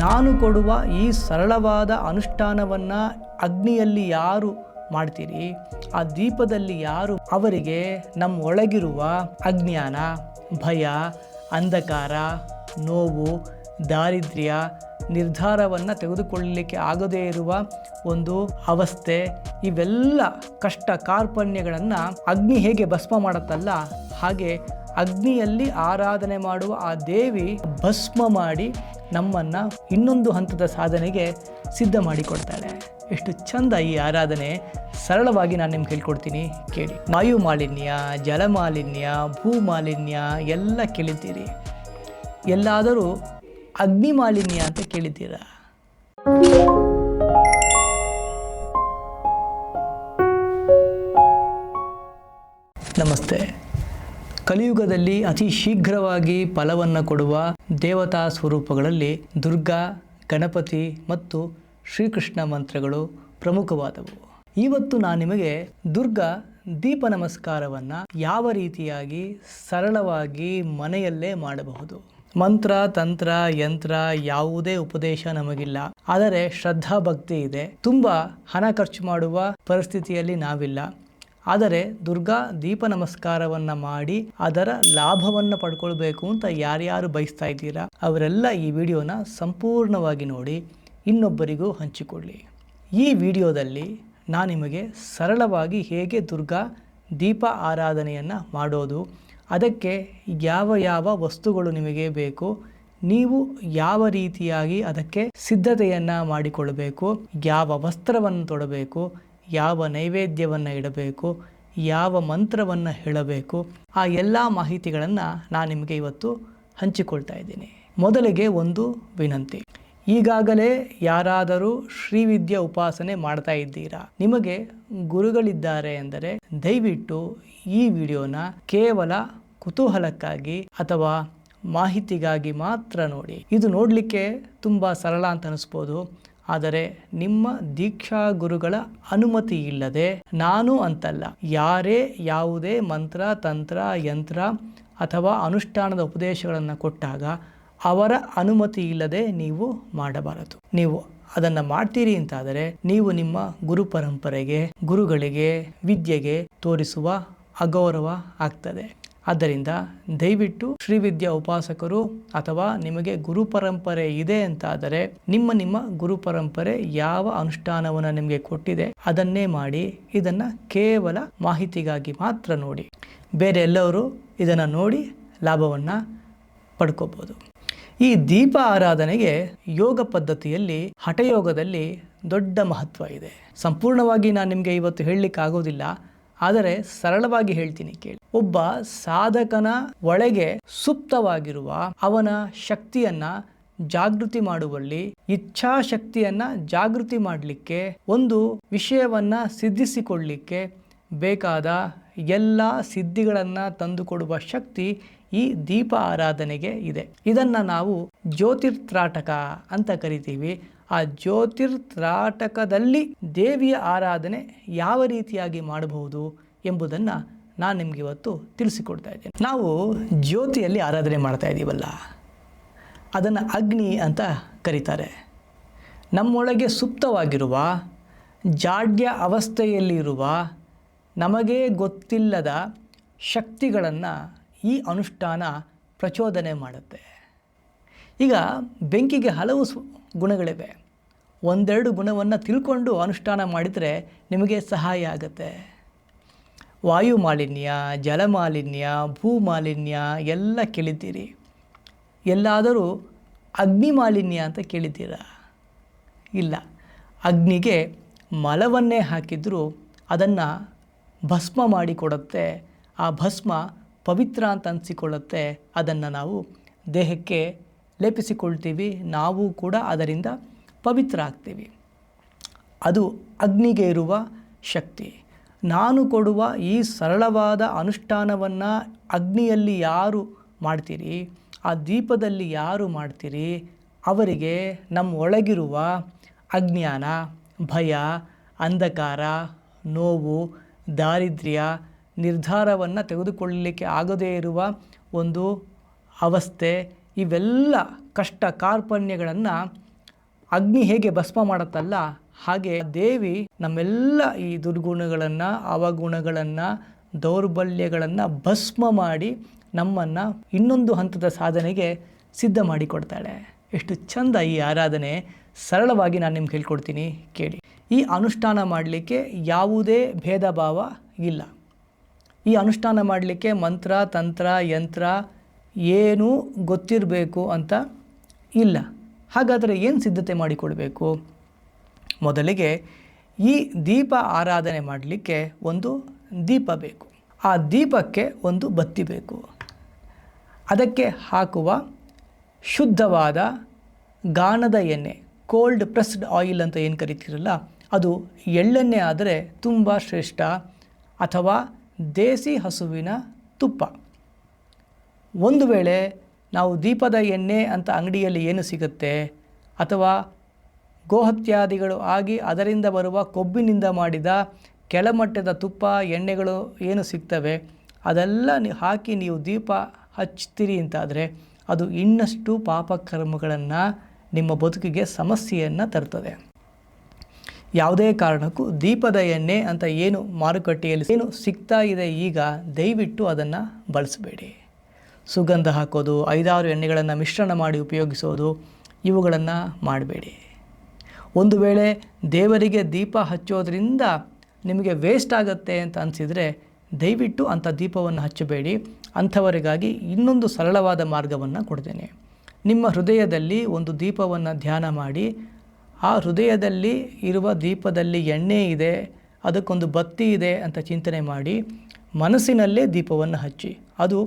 ನಾನು ಕೊಡುವ ಈ ಸರಳವಾದ ಅನುಷ್ಠಾನವನ್ನು ಅಗ್ನಿಯಲ್ಲಿ ಯಾರು ಮಾಡ್ತೀರಿ? ಆ ದೀಪದಲ್ಲಿ ಯಾರು? ಅವರಿಗೆ ನಮ್ಮ ಒಳಗಿರುವ ಅಜ್ಞಾನ, ಭಯ, ಅಂಧಕಾರ, ನೋವು, ದಾರಿದ್ರ್ಯ ನಿರ್ಧಾರವನ್ನು ತೆಗೆದುಕೊಳ್ಳಲಿಕ್ಕೆ ಆಗದೇ ಇರುವ ಒಂದು ಅವಸ್ಥೆ, ಇವೆಲ್ಲ ಕಷ್ಟ ಕಾರ್ಪಣ್ಯಗಳನ್ನು ಅಗ್ನಿ ಹೇಗೆ ಭಸ್ಮ ಮಾಡುತ್ತಲ್ಲ, ಹಾಗೆ ಅಗ್ನಿಯಲ್ಲಿ ಆರಾಧನೆ ಮಾಡುವ ಆ ದೇವಿ ಭಸ್ಮ ಮಾಡಿ ನಮ್ಮನ್ನು ಇನ್ನೊಂದು ಹಂತದ ಸಾಧನೆಗೆ ಸಿದ್ಧ ಮಾಡಿಕೊಡ್ತಾಳೆ. ಎಷ್ಟು ಚಂದ ಈ ಆರಾಧನೆ. ಸರಳವಾಗಿ ನಾನು ನಿಮ್ಗೆ ಹೇಳ್ಕೊಡ್ತೀನಿ, ಕೇಳಿ. ವಾಯು ಮಾಲಿನ್ಯ, ಜಲ ಮಾಲಿನ್ಯ, ಭೂ ಮಾಲಿನ್ಯ ಎಲ್ಲ ಕೇಳಿದ್ದೀರಿ. ಎಲ್ಲಾದರೂ ಅಗ್ನಿ ಮಾಲಿನ್ಯ ಅಂತ ಕೇಳಿದ್ದೀರಾ? ನಮಸ್ತೆ. ಕಲಿಯುಗದಲ್ಲಿ ಅತಿ ಶೀಘ್ರವಾಗಿ ಫಲವನ್ನು ಕೊಡುವ ದೇವತಾ ಸ್ವರೂಪಗಳಲ್ಲಿ ದುರ್ಗಾ, ಗಣಪತಿ ಮತ್ತು ಶ್ರೀಕೃಷ್ಣ ಮಂತ್ರಗಳು ಪ್ರಮುಖವಾದವು. ಇವತ್ತು ನಾನು ನಿಮಗೆ ದುರ್ಗಾ ದೀಪ ನಮಸ್ಕಾರವನ್ನು ಯಾವ ರೀತಿಯಾಗಿ ಸರಳವಾಗಿ ಮನೆಯಲ್ಲೇ ಮಾಡಬಹುದು. ಮಂತ್ರ, ತಂತ್ರ, ಯಂತ್ರ ಯಾವುದೇ ಉಪದೇಶ ನಮಗಿಲ್ಲ. ಆದರೆ ಶ್ರದ್ಧಾ ಭಕ್ತಿ ಇದೆ. ತುಂಬ ಹಣ ಖರ್ಚು ಮಾಡುವ ಪರಿಸ್ಥಿತಿಯಲ್ಲಿ ನಾವಿಲ್ಲ. ಆದರೆ ದುರ್ಗಾ ದೀಪ ನಮಸ್ಕಾರವನ್ನು ಮಾಡಿ ಅದರ ಲಾಭವನ್ನು ಪಡ್ಕೊಳ್ಬೇಕು ಅಂತ ಯಾರ್ಯಾರು ಬಯಸ್ತಾ ಇದ್ದೀರಾ, ಅವರೆಲ್ಲ ಈ ವಿಡಿಯೋನ ಸಂಪೂರ್ಣವಾಗಿ ನೋಡಿ ಇನ್ನೊಬ್ಬರಿಗೂ ಹಂಚಿಕೊಳ್ಳಿ. ಈ ವಿಡಿಯೋದಲ್ಲಿ ನಾನು ನಿಮಗೆ ಸರಳವಾಗಿ ಹೇಗೆ ದುರ್ಗಾ ದೀಪ ಆರಾಧನೆಯನ್ನು ಮಾಡೋದು, ಅದಕ್ಕೆ ಯಾವ ಯಾವ ವಸ್ತುಗಳು ನಿಮಗೆ ಬೇಕು, ನೀವು ಯಾವ ರೀತಿಯಾಗಿ ಅದಕ್ಕೆ ಸಿದ್ಧತೆಯನ್ನು ಮಾಡಿಕೊಳ್ಳಬೇಕು ಯಾವ ವಸ್ತ್ರವನ್ನು ತೊಡಬೇಕು ಯಾವ ನೈವೇದ್ಯವನ್ನು ಇಡಬೇಕು, ಯಾವ ಮಂತ್ರವನ್ನು ಹೇಳಬೇಕು, ಆ ಎಲ್ಲ ಮಾಹಿತಿಗಳನ್ನು ನಾನು ನಿಮಗೆ ಇವತ್ತು ಹಂಚಿಕೊಳ್ತಾ ಇದ್ದೀನಿ. ಮೊದಲಿಗೆ ಒಂದು ವಿನಂತಿ. ಈಗಾಗಲೇ ಯಾರಾದರೂ ಶ್ರೀವಿದ್ಯಾ ಉಪಾಸನೆ ಮಾಡ್ತಾ ಇದ್ದೀರಾ, ನಿಮಗೆ ಗುರುಗಳಿದ್ದಾರೆ ಎಂದರೆ ದಯವಿಟ್ಟು ಈ ವಿಡಿಯೋನ ಕೇವಲ ಕುತೂಹಲಕ್ಕಾಗಿ ಅಥವಾ ಮಾಹಿತಿಗಾಗಿ ಮಾತ್ರ ನೋಡಿ. ಇದು ನೋಡಲಿಕ್ಕೆ ತುಂಬ ಸರಳ ಅಂತ ಅನಿಸ್ಬೋದು. ಆದರೆ ನಿಮ್ಮ ದೀಕ್ಷಾ ಗುರುಗಳ ಅನುಮತಿ ಇಲ್ಲದೆ ನಾನು ಅಂತಲ್ಲ. ಯಾರೇ ಯಾವುದೇ ಮಂತ್ರ, ತಂತ್ರ, ಯಂತ್ರ ಅಥವಾ ಅನುಷ್ಠಾನದ ಉಪದೇಶಗಳನ್ನು ಕೊಟ್ಟಾಗ ಅವರ ಅನುಮತಿ ಇಲ್ಲದೆ ನೀವು ಮಾಡಬಾರದು. ನೀವು ಅದನ್ನು ಮಾಡ್ತೀರಿ ಅಂತಾದರೆ ನೀವು ನಿಮ್ಮ ಗುರು ಪರಂಪರೆಗೆ, ಗುರುಗಳಿಗೆ, ವಿದ್ಯೆಗೆ ತೋರಿಸುವ ಅಗೌರವ ಆಗ್ತದೆ. ಆದ್ದರಿಂದ ದಯವಿಟ್ಟು ಶ್ರೀವಿದ್ಯಾ ಉಪಾಸಕರು ಅಥವಾ ನಿಮಗೆ ಗುರು ಪರಂಪರೆ ಇದೆ ಅಂತಾದರೆ ನಿಮ್ಮ ನಿಮ್ಮ ಗುರು ಪರಂಪರೆ ಯಾವ ಅನುಷ್ಠಾನವನ್ನು ನಿಮಗೆ ಕೊಟ್ಟಿದೆ ಅದನ್ನೇ ಮಾಡಿ ಇದನ್ನು ಕೇವಲ ಮಾಹಿತಿಗಾಗಿ ಮಾತ್ರ ನೋಡಿ. ಬೇರೆ ಎಲ್ಲವರು ಇದನ್ನು ನೋಡಿ ಲಾಭವನ್ನು ಪಡ್ಕೋಬೋದು. ಈ ದೀಪ ಆರಾಧನೆಗೆ ಯೋಗ ಪದ್ಧತಿಯಲ್ಲಿ ಹಠಯೋಗದಲ್ಲಿ ದೊಡ್ಡ ಮಹತ್ವ ಇದೆ. ಸಂಪೂರ್ಣವಾಗಿ ನಾನು ನಿಮಗೆ ಇವತ್ತು ಹೇಳಲಿಕ್ಕೆ ಆಗೋದಿಲ್ಲ ಆದರೆ ಸರಳವಾಗಿ ಹೇಳ್ತೀನಿ ಕೇಳಿ. ಒಬ್ಬ ಸಾಧಕನ ಒಳಗೆ ಸುಪ್ತವಾಗಿರುವ ಅವನ ಶಕ್ತಿಯನ್ನ ಜಾಗೃತಿ ಮಾಡುವಲ್ಲಿ, ಇಚ್ಛಾಶಕ್ತಿಯನ್ನ ಜಾಗೃತಿ ಮಾಡಲಿಕ್ಕೆ, ಒಂದು ವಿಷಯವನ್ನ ಸಿದ್ಧಿಸಿಕೊಳ್ಳಲಿಕ್ಕೆ ಬೇಕಾದ ಎಲ್ಲ ಸಿದ್ಧಿಗಳನ್ನು ತಂದುಕೊಡುವ ಶಕ್ತಿ ಈ ದೀಪ ಆರಾಧನೆಗೆ ಇದೆ. ಇದನ್ನು ನಾವು ಜ್ಯೋತಿರ್ತ್ರಾಟಕ ಅಂತ ಕರಿತೀವಿ. ಆ ಜ್ಯೋತಿರ್ತ್ರಾಟಕದಲ್ಲಿ ದೇವಿಯ ಆರಾಧನೆ ಯಾವ ರೀತಿಯಾಗಿ ಮಾಡಬಹುದು ಎಂಬುದನ್ನು ನಾನು ನಿಮಗೆ ಇವತ್ತು ತಿಳಿಸಿಕೊಡ್ತಾ ಇದ್ದೇನೆ. ನಾವು ಜ್ಯೋತಿಯಲ್ಲಿ ಆರಾಧನೆ ಮಾಡ್ತಾ ಇದ್ದೀವಲ್ಲ ಅದನ್ನು ಅಗ್ನಿ ಅಂತ ಕರೀತಾರೆ. ನಮ್ಮೊಳಗೆ ಸುಪ್ತವಾಗಿರುವ, ಜಾಡ್ಯ ಅವಸ್ಥೆಯಲ್ಲಿರುವ, ನಮಗೇ ಗೊತ್ತಿಲ್ಲದ ಶಕ್ತಿಗಳನ್ನು ಈ ಅನುಷ್ಠಾನ ಪ್ರಚೋದನೆ ಮಾಡುತ್ತೆ. ಈಗ ಬೆಂಕಿಗೆ ಹಲವು ಗುಣಗಳಿವೆ. ಒಂದೆರಡು ಗುಣವನ್ನು ತಿಳ್ಕೊಂಡು ಅನುಷ್ಠಾನ ಮಾಡಿದರೆ ನಿಮಗೆ ಸಹಾಯ ಆಗುತ್ತೆ. ವಾಯು ಮಾಲಿನ್ಯ, ಜಲ ಮಾಲಿನ್ಯ, ಭೂ ಮಾಲಿನ್ಯ ಎಲ್ಲ ಕೇಳಿದ್ದೀರಿ. ಎಲ್ಲಾದರೂ ಅಗ್ನಿ ಮಾಲಿನ್ಯ ಅಂತ ಕೇಳಿದ್ದೀರಾ? ಇಲ್ಲ. ಅಗ್ನಿಗೆ ಮಲವನ್ನೇ ಹಾಕಿದರೂ ಅದನ್ನು ಭಸ್ಮ ಮಾಡಿಕೊಡುತ್ತೆ ಆ ಭಸ್ಮ ಪವಿತ್ರ ಅಂತ ಅನಿಸಿಕೊಳ್ಳುತ್ತೆ. ಅದನ್ನು ನಾವು ದೇಹಕ್ಕೆ ಲೇಪಿಸಿಕೊಳ್ತೀವಿ. ನಾವು ಕೂಡ ಅದರಿಂದ ಪವಿತ್ರ ಆಗ್ತೀವಿ ಅದು ಅಗ್ನಿಗೆ ಇರುವ ಶಕ್ತಿ. ನಾನು ಕೊಡುವ ಈ ಸರಳವಾದ ಅನುಷ್ಠಾನವನ್ನು ಅಗ್ನಿಯಲ್ಲಿ ಯಾರು ಮಾಡ್ತೀರಿ? ಆ ದೀಪದಲ್ಲಿ ಯಾರು ಮಾಡ್ತೀರಿ? ಅವರಿಗೆ ನಮ್ಮ ಒಳಗಿರುವ ಅಜ್ಞಾನ, ಭಯ, ಅಂಧಕಾರ, ನೋವು, ದಾರಿದ್ರ್ಯ ನಿರ್ಧಾರವನ್ನು ತೆಗೆದುಕೊಳ್ಳಲಿಕ್ಕೆ ಆಗದೇ ಇರುವ ಒಂದು ಅವಸ್ಥೆ, ಇವೆಲ್ಲ ಕಷ್ಟ ಕಾರ್ಪಣ್ಯಗಳನ್ನು ಅಗ್ನಿ ಹೇಗೆ ಭಸ್ಮ ಮಾಡುತ್ತಲ್ಲ, ಹಾಗೆ ದೇವಿ ನಮ್ಮೆಲ್ಲ ಈ ದುರ್ಗುಣಗಳನ್ನು, ಅವಗುಣಗಳನ್ನು, ದೌರ್ಬಲ್ಯಗಳನ್ನು ಭಸ್ಮ ಮಾಡಿ ನಮ್ಮನ್ನು ಇನ್ನೊಂದು ಹಂತದ ಸಾಧನೆಗೆ ಸಿದ್ಧ ಮಾಡಿಕೊಡ್ತಾಳೆ. ಎಷ್ಟು ಚಂದ ಈ ಆರಾಧನೆ. ಸರಳವಾಗಿ ನಾನು ನಿಮ್ಗೆ ಹೇಳ್ಕೊಡ್ತೀನಿ, ಕೇಳಿ. ಈ ಅನುಷ್ಠಾನ ಮಾಡಲಿಕ್ಕೆ ಯಾವುದೇ ಭೇದ ಭಾವ ಇಲ್ಲ. ಈ ಅನುಷ್ಠಾನ ಮಾಡಲಿಕ್ಕೆ ಮಂತ್ರ, ತಂತ್ರ, ಯಂತ್ರ ಏನೂ ಗೊತ್ತಿರಬೇಕು ಅಂತ ಇಲ್ಲ. ಹಾಗಾದರೆ ಏನು ಸಿದ್ಧತೆ ಮಾಡಿಕೊಳ್ಬೇಕು? ಮೊದಲಿಗೆ ಈ ದೀಪ ಆರಾಧನೆ ಮಾಡಲಿಕ್ಕೆ ಒಂದು ದೀಪ ಬೇಕು. ಆ ದೀಪಕ್ಕೆ ಒಂದು ಬತ್ತಿ ಬೇಕು. ಅದಕ್ಕೆ ಹಾಕುವ ಶುದ್ಧವಾದ ಗಾಣದ ಎಣ್ಣೆ ಕೋಲ್ಡ್ ಪ್ರೆಸ್ಡ್ ಆಯಿಲ್ ಅಂತ ಏನು ಕರಿತೀರಲ್ಲ, ಅದು ಎಳ್ಳೆಣ್ಣೆ ಆದರೆ ತುಂಬ ಶ್ರೇಷ್ಠ ಅಥವಾ ದೇಸಿ ಹಸುವಿನ ತುಪ್ಪ. ಒಂದು ವೇಳೆ ನಾವು ದೀಪದ ಎಣ್ಣೆ ಅಂತ ಅಂಗಡಿಯಲ್ಲಿ ಏನು ಸಿಗುತ್ತೆ? ಅಥವಾ ಗೋಹತ್ಯಾದಿಗಳು ಆಗಿ ಅದರಿಂದ ಬರುವ ಕೊಬ್ಬಿನಿಂದ ಮಾಡಿದ ಕೆಳಮಟ್ಟದ ತುಪ್ಪ, ಎಣ್ಣೆಗಳು ಏನು ಸಿಗ್ತವೆ? ಅದೆಲ್ಲ ಹಾಕಿ ನೀವು ದೀಪ ಹಚ್ತೀರಿ ಅಂತಾದರೆ ಅದು ಇನ್ನಷ್ಟು ಪಾಪಕರ್ಮಗಳನ್ನು ನಿಮ್ಮ ಬದುಕಿಗೆ ಸಮಸ್ಯೆಯನ್ನು ತರ್ತದೆ. ಯಾವುದೇ ಕಾರಣಕ್ಕೂ ದೀಪದ ಎಣ್ಣೆ ಅಂತ ಏನು ಮಾರುಕಟ್ಟೆಯಲ್ಲಿ ಏನು ಸಿಗ್ತಾ ಇದೆ ಈಗ ದಯವಿಟ್ಟು ಅದನ್ನು ಬಳಸಬೇಡಿ. ಸುಗಂಧ ಹಾಕೋದು, ಐದಾರು ಎಣ್ಣೆಗಳನ್ನು ಮಿಶ್ರಣ ಮಾಡಿ ಉಪಯೋಗಿಸೋದು, ಇವುಗಳನ್ನು ಮಾಡಬೇಡಿ. ಒಂದು ವೇಳೆ ದೇವರಿಗೆ ದೀಪ ಹಚ್ಚೋದ್ರಿಂದ ನಿಮಗೆ ವೇಸ್ಟ್ ಆಗುತ್ತೆ ಅಂತ ಅನಿಸಿದರೆ ದಯವಿಟ್ಟು ಅಂಥ ದೀಪವನ್ನು ಹಚ್ಚಬೇಡಿ. ಅಂಥವರಿಗಾಗಿ ಇನ್ನೊಂದು ಸರಳವಾದ ಮಾರ್ಗವನ್ನು ಕೊಡ್ತೇನೆ. ನಿಮ್ಮ ಹೃದಯದಲ್ಲಿ ಒಂದು ದೀಪವನ್ನು ಧ್ಯಾನ ಮಾಡಿ, ಆ ಹೃದಯದಲ್ಲಿ ಇರುವ ದೀಪದಲ್ಲಿ ಎಣ್ಣೆ ಇದೆ, ಅದಕ್ಕೊಂದು ಬತ್ತಿ ಇದೆ ಅಂತ ಚಿಂತನೆ ಮಾಡಿ, ಮನಸ್ಸಿನಲ್ಲೇ ದೀಪವನ್ನು ಹಚ್ಚಿ. ಅದು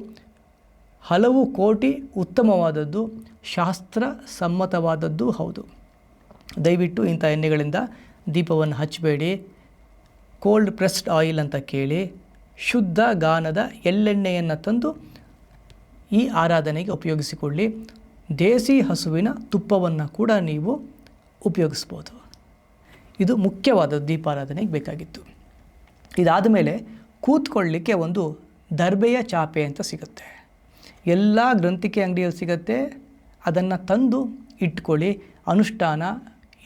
ಹಲವು ಕೋಟಿ ಉತ್ತಮವಾದದ್ದು ಶಾಸ್ತ್ರ ಸಮ್ಮತವಾದದ್ದು ಹೌದು. ದಯವಿಟ್ಟು ಇಂಥ ಎಣ್ಣೆಗಳಿಂದ ದೀಪವನ್ನು ಹಚ್ಚಬೇಡಿ. ಕೋಲ್ಡ್ ಪ್ರೆಸ್ಡ್ ಆಯಿಲ್ ಅಂತ ಕೇಳಿ ಶುದ್ಧ ಗಾನದ ಎಳ್ಳೆಣ್ಣೆಯನ್ನು ತಂದು ಈ ಆರಾಧನೆಗೆ ಉಪಯೋಗಿಸಿಕೊಳ್ಳಿ. ದೇಸಿ ಹಸುವಿನ ತುಪ್ಪವನ್ನು ಕೂಡ ನೀವು ಉಪಯೋಗಿಸ್ಬೋದು. ಇದು ಮುಖ್ಯವಾದ ದೀಪಾರಾಧನೆಗೆ ಬೇಕಾಗಿತ್ತು. ಇದಾದ ಮೇಲೆ ಕೂತ್ಕೊಳ್ಳಲಿಕ್ಕೆ ಒಂದು ದರ್ಬೆಯ ಚಾಪೆ ಅಂತ ಸಿಗುತ್ತೆ. ಎಲ್ಲ ಗ್ರಂಥಿಕೆ ಅಂಗಡಿಯಲ್ಲಿ ಸಿಗುತ್ತೆ. ಅದನ್ನು ತಂದು ಇಟ್ಕೊಳ್ಳಿ. ಅನುಷ್ಠಾನ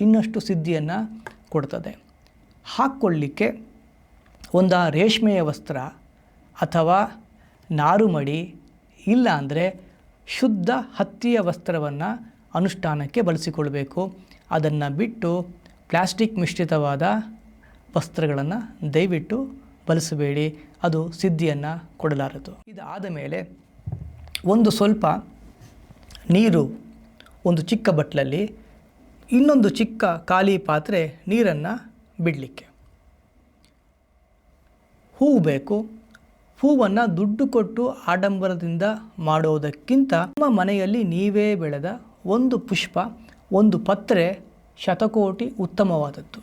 ಇನ್ನಷ್ಟು ಸಿದ್ಧಿಯನ್ನು ಕೊಡ್ತದೆ. ಹಾಕ್ಕೊಳ್ಳಿಕ್ಕೆ ಒಂದು ರೇಷ್ಮೆಯ ವಸ್ತ್ರ ಅಥವಾ ನಾರುಮಡಿ ಇಲ್ಲ ಅಂದರೆ ಶುದ್ಧ ಹತ್ತಿಯ ವಸ್ತ್ರವನ್ನು ಅನುಷ್ಠಾನಕ್ಕೆ ಬಳಸಿಕೊಳ್ಬೇಕು. ಅದನ್ನು ಬಿಟ್ಟು ಪ್ಲಾಸ್ಟಿಕ್ ಮಿಶ್ರಿತವಾದ ವಸ್ತ್ರಗಳನ್ನು ದಯವಿಟ್ಟು ಬಳಸಬೇಡಿ. ಅದು ಸಿದ್ಧಿಯನ್ನು ಕೊಡಲಾರದು. ಇದಾದ ಮೇಲೆ ಒಂದು ಸ್ವಲ್ಪ ನೀರು, ಒಂದು ಚಿಕ್ಕ ಬಟ್ಲಲ್ಲಿ, ಇನ್ನೊಂದು ಚಿಕ್ಕ ಖಾಲಿ ಪಾತ್ರೆ ನೀರನ್ನು ಬಿಡಲಿಕ್ಕೆ. ಹೂವು ಬೇಕು. ಹೂವನ್ನು ದುಡ್ಡು ಕೊಟ್ಟು ಆಡಂಬರದಿಂದ ಮಾಡೋದಕ್ಕಿಂತ ನಮ್ಮ ಮನೆಯಲ್ಲಿ ನೀವೇ ಬೆಳೆದ ಒಂದು ಪುಷ್ಪ, ಒಂದು ಪತ್ರೆ ಶತಕೋಟಿ ಉತ್ತಮವಾದದ್ದು.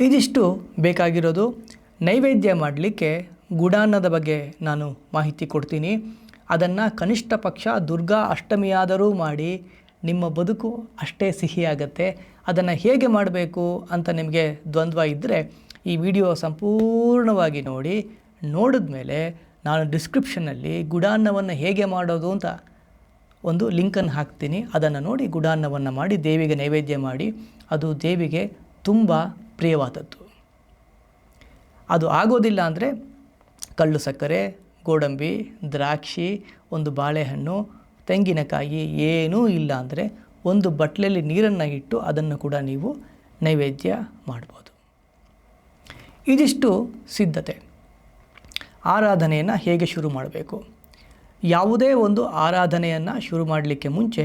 ಇದಿಷ್ಟು ಬೇಕಾಗಿರೋದು. ನೈವೇದ್ಯ ಮಾಡಲಿಕ್ಕೆ ಗುಡಾನ್ನದ ಬಗ್ಗೆ ನಾನು ಮಾಹಿತಿ ಕೊಡ್ತೀನಿ. ಅದನ್ನು ಕನಿಷ್ಠ ಪಕ್ಷ ದುರ್ಗಾ ಅಷ್ಟಮಿಯಾದರೂ ಮಾಡಿ ನಿಮ್ಮ ಬದುಕು ಅಷ್ಟೇ ಸಿಹಿಯಾಗತ್ತೆ. ಅದನ್ನು ಹೇಗೆ ಮಾಡಬೇಕು ಅಂತ ನಿಮಗೆ ದ್ವಂದ್ವ ಇದ್ದರೆ ಈ ವಿಡಿಯೋ ಸಂಪೂರ್ಣವಾಗಿ ನೋಡಿ. ನೋಡಿದ ಮೇಲೆ ನಾನು ಡಿಸ್ಕ್ರಿಪ್ಷನ್ನಲ್ಲಿ ಗುಡಾನ್ನವನ್ನು ಹೇಗೆ ಮಾಡೋದು ಅಂತ ಒಂದು ಲಿಂಕನ್ನು ಹಾಕ್ತೀನಿ. ಅದನ್ನು ನೋಡಿ ಗುಡಾನ್ನವನ್ನು ಮಾಡಿ, ದೇವಿಗೆ ನೈವೇದ್ಯ ಮಾಡಿ. ಅದು ದೇವಿಗೆ ತುಂಬ ಪ್ರಿಯವಾದದ್ದು. ಅದು ಆಗೋದಿಲ್ಲ ಅಂದರೆ ಕಳ್ಳು ಸಕ್ಕರೆ, ಗೋಡಂಬಿ, ದ್ರಾಕ್ಷಿ, ಒಂದು ಬಾಳೆಹಣ್ಣು, ತೆಂಗಿನಕಾಯಿ ಏನೂ ಇಲ್ಲ ಅಂದರೆ ಒಂದು ಬಟ್ಲಲ್ಲಿ ನೀರನ್ನು ಇಟ್ಟು ಅದನ್ನು ಕೂಡ ನೀವು ನೈವೇದ್ಯ ಮಾಡ್ಬೋದು. ಇದಿಷ್ಟು ಸಿದ್ಧತೆ. ಆರಾಧನೆಯನ್ನು ಹೇಗೆ ಶುರು ಮಾಡಬೇಕು? ಯಾವುದೇ ಒಂದು ಆರಾಧನೆಯನ್ನು ಶುರು ಮಾಡಲಿಕ್ಕೆ ಮುಂಚೆ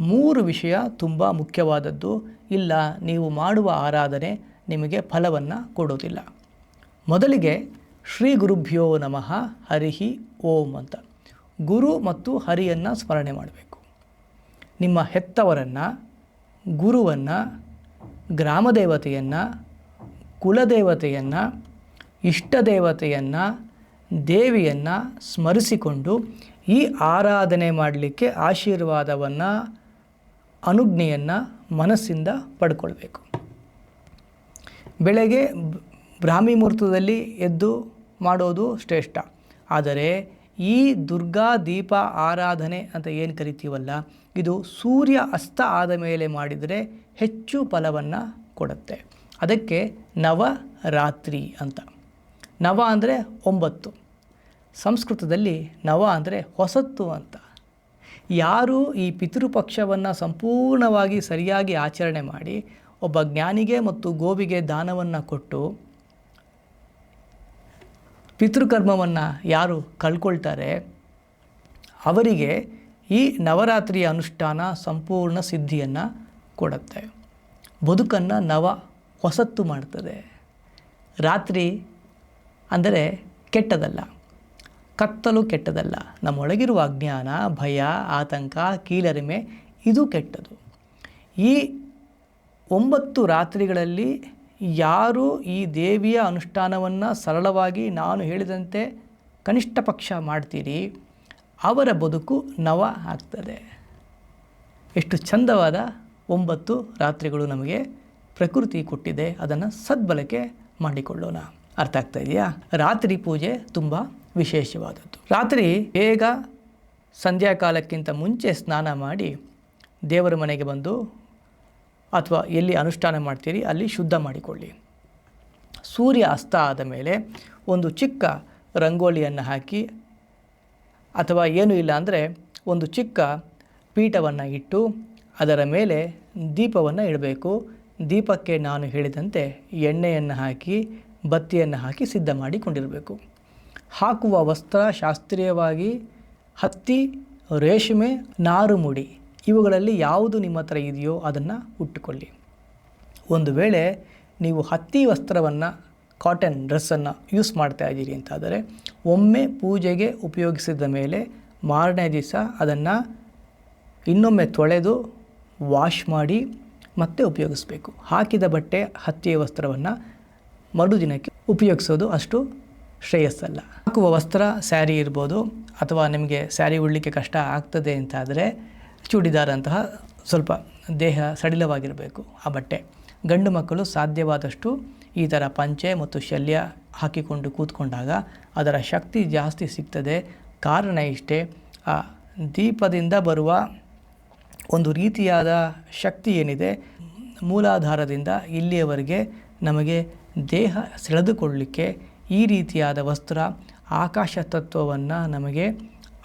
ಮೂರು ವಿಷಯ ತುಂಬ ಮುಖ್ಯವಾದದ್ದು. ಇಲ್ಲ, ನೀವು ಮಾಡುವ ಆರಾಧನೆ ನಿಮಗೆ ಫಲವನ್ನು ಕೊಡೋದಿಲ್ಲ. ಮೊದಲಿಗೆ ಶ್ರೀ ಗುರುಭ್ಯೋ ನಮಃ, ಹರಿಹಿ ಓಂ ಅಂತ. ಗುರು ಮತ್ತು ಹರಿಯನ್ನು ಸ್ಮರಣೆ ಮಾಡಬೇಕು. ನಿಮ್ಮ ಹೆತ್ತವರನ್ನು, ಗುರುವನ್ನು, ಗ್ರಾಮದೇವತೆಯನ್ನು, ಕುಲದೇವತೆಯನ್ನು, ಇಷ್ಟದೇವತೆಯನ್ನು, ದೇವಿಯನ್ನು ಸ್ಮರಿಸಿಕೊಂಡು ಈ ಆರಾಧನೆ ಮಾಡಲಿಕ್ಕೆ ಆಶೀರ್ವಾದವನ್ನು, ಅನುಜ್ಞೆಯನ್ನು ಮನಸ್ಸಿಂದ ಪಡ್ಕೊಳ್ಬೇಕು. ಬೆಳಗ್ಗೆ ಬ್ರಾಹ್ಮಿ ಮುಹೂರ್ತದಲ್ಲಿ ಎದ್ದು ಮಾಡೋದು ಶ್ರೇಷ್ಠ. ಆದರೆ ಈ ದುರ್ಗಾ ದೀಪ ಆರಾಧನೆ ಅಂತ ಏನು ಕರಿತೀವಲ್ಲ, ಇದು ಸೂರ್ಯ ಅಸ್ತ ಆದ ಮೇಲೆ ಮಾಡಿದರೆ ಹೆಚ್ಚು ಫಲವನ್ನು ಕೊಡುತ್ತೆ. ಅದಕ್ಕೆ ನವರಾತ್ರಿ ಅಂತ. ನವ ಅಂದರೆ ಒಂಬತ್ತು. ಸಂಸ್ಕೃತದಲ್ಲಿ ನವ ಅಂದರೆ ಹೊಸತ್ತು ಅಂತ. ಯಾರು ಈ ಪಿತೃಪಕ್ಷವನ್ನು ಸಂಪೂರ್ಣವಾಗಿ ಸರಿಯಾಗಿ ಆಚರಣೆ ಮಾಡಿ, ಒಬ್ಬ ಜ್ಞಾನಿಗೆ ಮತ್ತು ಗೋವಿಗೆ ದಾನವನ್ನು ಕೊಟ್ಟು ಪಿತೃಕರ್ಮವನ್ನು ಯಾರು ಕಳ್ಕೊಳ್ತಾರೆ, ಅವರಿಗೆ ಈ ನವರಾತ್ರಿಯ ಅನುಷ್ಠಾನ ಸಂಪೂರ್ಣ ಸಿದ್ಧಿಯನ್ನು ಕೊಡುತ್ತೆ. ಬದುಕನ್ನು ನವ ಹೊಸತ್ತು ಮಾಡ್ತದೆ. ರಾತ್ರಿ ಅಂದರೆ ಕೆಟ್ಟದಲ್ಲ ಕತ್ತಲು ಕೆಟ್ಟದಲ್ಲ ನಮ್ಮೊಳಗಿರುವ ಅಜ್ಞಾನ, ಭಯ, ಆತಂಕ, ಕೀಳರಿಮೆ, ಇದು ಕೆಟ್ಟದು ಈ ಒಂಬತ್ತು ರಾತ್ರಿಗಳಲ್ಲಿ ಯಾರು ಈ ದೇವಿಯ ಅನುಷ್ಠಾನವನ್ನು ಸರಳವಾಗಿ ನಾನು ಹೇಳಿದಂತೆ ಕನಿಷ್ಠ ಪಕ್ಷ ಮಾಡ್ತೀರಿ, ಅವರ ಬದುಕು ನವ ಆಗ್ತದೆ. ಎಷ್ಟು ಚಂದವಾದ ಒಂಬತ್ತು ರಾತ್ರಿಗಳು ನಮಗೆ ಪ್ರಕೃತಿ ಕೊಟ್ಟಿದೆ, ಅದನ್ನು ಸದ್ಬಳಕೆ ಮಾಡಿಕೊಳ್ಳೋಣ. ಅರ್ಥ ಆಗ್ತಾ ಇದೆಯಾ? ರಾತ್ರಿ ಪೂಜೆ ತುಂಬ ವಿಶೇಷವಾದದ್ದು. ರಾತ್ರಿ ಬೇಗ ಸಂಧ್ಯಾಕಾಲಕ್ಕಿಂತ ಮುಂಚೆ ಸ್ನಾನ ಮಾಡಿ ದೇವರ ಮನೆಗೆ ಬಂದು ಅಥವಾ ಎಲ್ಲಿ ಅನುಷ್ಠಾನ ಮಾಡ್ತೀರಿ, ಅಲ್ಲಿ ಶುದ್ಧ ಮಾಡಿಕೊಳ್ಳಿ. ಸೂರ್ಯ ಅಸ್ತ ಆದ ಮೇಲೆ ಒಂದು ಚಿಕ್ಕ ರಂಗೋಲಿಯನ್ನು ಹಾಕಿ, ಅಥವಾ ಏನೂ ಇಲ್ಲ ಅಂದರೆ ಒಂದು ಚಿಕ್ಕ ಪೀಠವನ್ನು ಇಟ್ಟು, ಅದರ ಮೇಲೆ ದೀಪವನ್ನು ಇಡಬೇಕು. ದೀಪಕ್ಕೆ ನಾನು ಹೇಳಿದಂತೆ ಎಣ್ಣೆಯನ್ನು ಹಾಕಿ, ಬತ್ತಿಯನ್ನು ಹಾಕಿ ಸಿದ್ಧ ಮಾಡಿಕೊಂಡಿರಬೇಕು. ಹಾಕುವ ವಸ್ತ್ರ ಶಾಸ್ತ್ರೀಯವಾಗಿ ಹತ್ತಿ, ರೇಷ್ಮೆ, ನಾರುಮುಡಿ. ಇವುಗಳಲ್ಲಿ ಯಾವುದು ನಿಮ್ಮ ಹತ್ರ ಇದೆಯೋ ಅದನ್ನು ಉಟ್ಟುಕೊಳ್ಳಿ. ಒಂದು ವೇಳೆ ನೀವು ಹತ್ತಿ ವಸ್ತ್ರವನ್ನು ಕಾಟನ್ ಡ್ರೆಸ್ಸನ್ನು ಯೂಸ್ ಮಾಡ್ತಾ ಇದ್ದೀರಿ ಅಂತಾದರೆ, ಒಮ್ಮೆ ಪೂಜೆಗೆ ಉಪಯೋಗಿಸಿದ ಮೇಲೆ ಮಾರನೇ ದಿವಸ ಅದನ್ನು ಇನ್ನೊಮ್ಮೆ ತೊಳೆದು ವಾಶ್ ಮಾಡಿ ಮತ್ತೆ ಉಪಯೋಗಿಸಬೇಕು. ಹಾಕಿದ ಬಟ್ಟೆ ಹತ್ತಿಯ ವಸ್ತ್ರವನ್ನು ಮರುದಿನಕ್ಕೆ ಉಪಯೋಗಿಸೋದು ಅಷ್ಟು ಶ್ರೇಯಸ್ಸಲ್ಲ. ಹಾಕುವ ವಸ್ತ್ರ ಸ್ಯಾರಿ ಇರ್ಬೋದು ಅಥವಾ ನಿಮಗೆ ಸ್ಯಾರಿ ಉಡಲಿಕ್ಕೆ ಕಷ್ಟ ಆಗ್ತದೆ ಅಂತಾದರೆ ಚೂಡಿದಾರ್ ಅಂತಹ ಸ್ವಲ್ಪ ದೇಹ ಸಡಿಲವಾಗಿರಬೇಕು. ಆ ಬಟ್ಟೆ. ಗಂಡು ಮಕ್ಕಳು ಸಾಧ್ಯವಾದಷ್ಟು ಈ ಥರ ಪಂಚೆ ಮತ್ತು ಶಲ್ಯ ಹಾಕಿಕೊಂಡು ಕೂತ್ಕೊಂಡಾಗ ಅದರ ಶಕ್ತಿ ಜಾಸ್ತಿ ಸಿಗ್ತದೆ. ಕಾರಣ ಇಷ್ಟೇ, ಆ ದೀಪದಿಂದ ಬರುವ ಒಂದು ರೀತಿಯಾದ ಶಕ್ತಿ ಏನಿದೆ? ಮೂಲಾಧಾರದಿಂದ ಇಲ್ಲಿಯವರೆಗೆ ನಮಗೆ ದೇಹ ಸೆಳೆದುಕೊಳ್ಳಲಿಕ್ಕೆ ಈ ರೀತಿಯಾದ ವಸ್ತ್ರ, ಆಕಾಶ ತತ್ವವನ್ನು ನಮಗೆ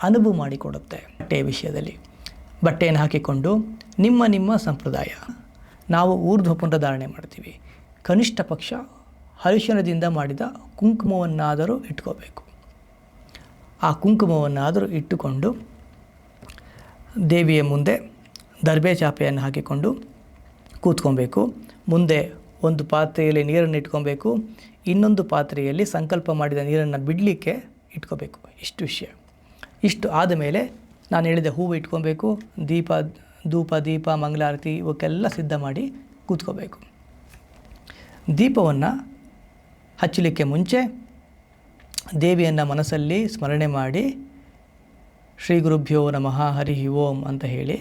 ಅನುಭವ ಮಾಡಿಕೊಡುತ್ತೆ. ಬಟ್ಟೆ ವಿಷಯದಲ್ಲಿ. ಬಟ್ಟೆಯನ್ನು ಹಾಕಿಕೊಂಡು ನಿಮ್ಮ ನಿಮ್ಮ ಸಂಪ್ರದಾಯ. ನಾವು ಊರ್ಧ್ವ ಪುನರ್ಧಾರಣೆ ಮಾಡ್ತೀವಿ. ಕನಿಷ್ಠ ಪಕ್ಷ ಹರಿಶನದಿಂದ ಮಾಡಿದ ಕುಂಕುಮವನ್ನಾದರೂ ಇಟ್ಕೋಬೇಕು. ಆ ಕುಂಕುಮವನ್ನಾದರೂ ಇಟ್ಟುಕೊಂಡು ದೇವಿಯ ಮುಂದೆ ದರ್ಬೆ ಚಾಪೆಯನ್ನು ಹಾಕಿಕೊಂಡು ಕೂತ್ಕೊಬೇಕು. ಮುಂದೆ ಒಂದು ಪಾತ್ರೆಯಲ್ಲಿ ನೀರನ್ನು ಇಟ್ಕೊಬೇಕು. ಇನ್ನೊಂದು ಪಾತ್ರೆಯಲ್ಲಿ ಸಂಕಲ್ಪ ಮಾಡಿದ ನೀರನ್ನು ಬಿಡಲಿಕ್ಕೆ ಇಟ್ಕೋಬೇಕು. ಇಷ್ಟು ವಿಷಯ. ಇಷ್ಟು ಆದಮೇಲೆ ನಾನು ಹೇಳಿದೆ ಹೂವು ಇಟ್ಕೊಬೇಕು, ದೀಪ, ಧೂಪ, ದೀಪ, ಮಂಗಳಾರತಿ ಇವಕ್ಕೆಲ್ಲ ಸಿದ್ಧ ಮಾಡಿ ಕೂತ್ಕೋಬೇಕು. ದೀಪವನ್ನು ಹಚ್ಚಲಿಕ್ಕೆ ಮುಂಚೆ ದೇವಿಯನ್ನು ಮನಸ್ಸಲ್ಲಿ ಸ್ಮರಣೆ ಮಾಡಿ ಶ್ರೀ ಗುರುಭ್ಯೋ ನಮಃ, ಹರಿ ಓಂ ಅಂತ ಹೇಳಿ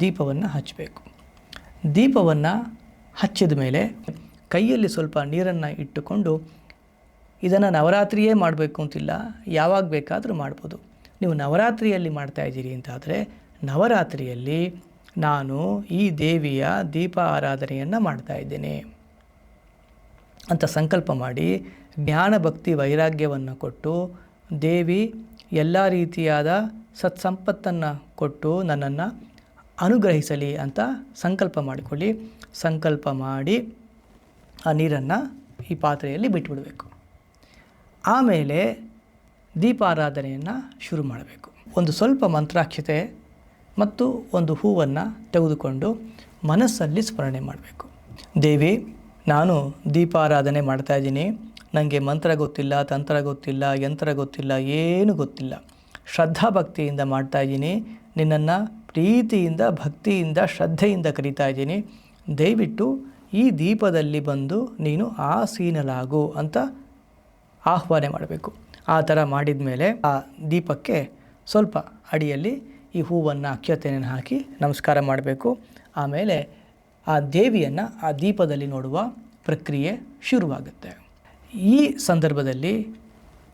ದೀಪವನ್ನು ಹಚ್ಚಬೇಕು. ದೀಪವನ್ನು ಹಚ್ಚಿದ ಮೇಲೆ ಕೈಯಲ್ಲಿ ಸ್ವಲ್ಪ ನೀರನ್ನು ಇಟ್ಟುಕೊಂಡು ಇದನ್ನು ನವರಾತ್ರಿಯೇ ಮಾಡಬೇಕು ಅಂತಿಲ್ಲ, ಯಾವಾಗ ಬೇಕಾದರೂ ಮಾಡ್ಬೋದು. ನೀವು ನವರಾತ್ರಿಯಲ್ಲಿ ಮಾಡ್ತಾ ಇದ್ದೀರಿ ಅಂತಾದರೆ ನವರಾತ್ರಿಯಲ್ಲಿ ನಾನು ಈ ದೇವಿಯ ದೀಪ ಆರಾಧನೆಯನ್ನು ಮಾಡ್ತಾ ಇದ್ದೇನೆ ಅಂತ ಸಂಕಲ್ಪ ಮಾಡಿ ಜ್ಞಾನ ಭಕ್ತಿ ವೈರಾಗ್ಯವನ್ನು ಕೊಟ್ಟು ದೇವಿ ಎಲ್ಲ ರೀತಿಯಾದ ಸತ್ಸಂಪತ್ತನ್ನು ಕೊಟ್ಟು ನನ್ನನ್ನು ಅನುಗ್ರಹಿಸಲಿ ಅಂತ ಸಂಕಲ್ಪ ಮಾಡಿಕೊಳ್ಳಿ. ಸಂಕಲ್ಪ ಮಾಡಿ ಆ ನೀರನ್ನು ಈ ಪಾತ್ರೆಯಲ್ಲಿ ಬಿಟ್ಬಿಡಬೇಕು. ಆಮೇಲೆ ದೀಪಾರಾಧನೆಯನ್ನು ಶುರು ಮಾಡಬೇಕು. ಒಂದು ಸ್ವಲ್ಪ ಮಂತ್ರಾಕ್ಷತೆ ಮತ್ತು ಒಂದು ಹೂವನ್ನು ತೆಗೆದುಕೊಂಡು ಮನಸ್ಸಲ್ಲಿ ಸ್ಮರಣೆ ಮಾಡಬೇಕು. ದೇವಿ, ನಾನು ದೀಪಾರಾಧನೆ ಮಾಡ್ತಾ ಇದ್ದೀನಿ. ನನಗೆ ಮಂತ್ರ ಗೊತ್ತಿಲ್ಲ, ತಂತ್ರ ಗೊತ್ತಿಲ್ಲ, ಯಂತ್ರ ಗೊತ್ತಿಲ್ಲ, ಏನೂ ಗೊತ್ತಿಲ್ಲ. ಶ್ರದ್ಧಾ ಭಕ್ತಿಯಿಂದ ಮಾಡ್ತಾ ಇದ್ದೀನಿ. ನಿನ್ನನ್ನು ಪ್ರೀತಿಯಿಂದ, ಭಕ್ತಿಯಿಂದ, ಶ್ರದ್ಧೆಯಿಂದ ಕರೀತಾ ಇದ್ದೀನಿ. ದಯವಿಟ್ಟು ಈ ದೀಪದಲ್ಲಿ ಬಂದು ನೀನು ಆಸೀನಲಾಗು ಅಂತ ಆಹ್ವಾನ ಮಾಡಬೇಕು. ಆ ಥರ ಮಾಡಿದ ಮೇಲೆ ಆ ದೀಪಕ್ಕೆ ಸ್ವಲ್ಪ ಅಡಿಯಲ್ಲಿ ಈ ಹೂವನ್ನು ಅಕ್ಷತೆಯನ್ನು ಹಾಕಿ ನಮಸ್ಕಾರ ಮಾಡಬೇಕು. ಆಮೇಲೆ ಆ ದೇವಿಯನ್ನು ಆ ದೀಪದಲ್ಲಿ ನೋಡುವ ಪ್ರಕ್ರಿಯೆ ಶುರುವಾಗುತ್ತೆ. ಈ ಸಂದರ್ಭದಲ್ಲಿ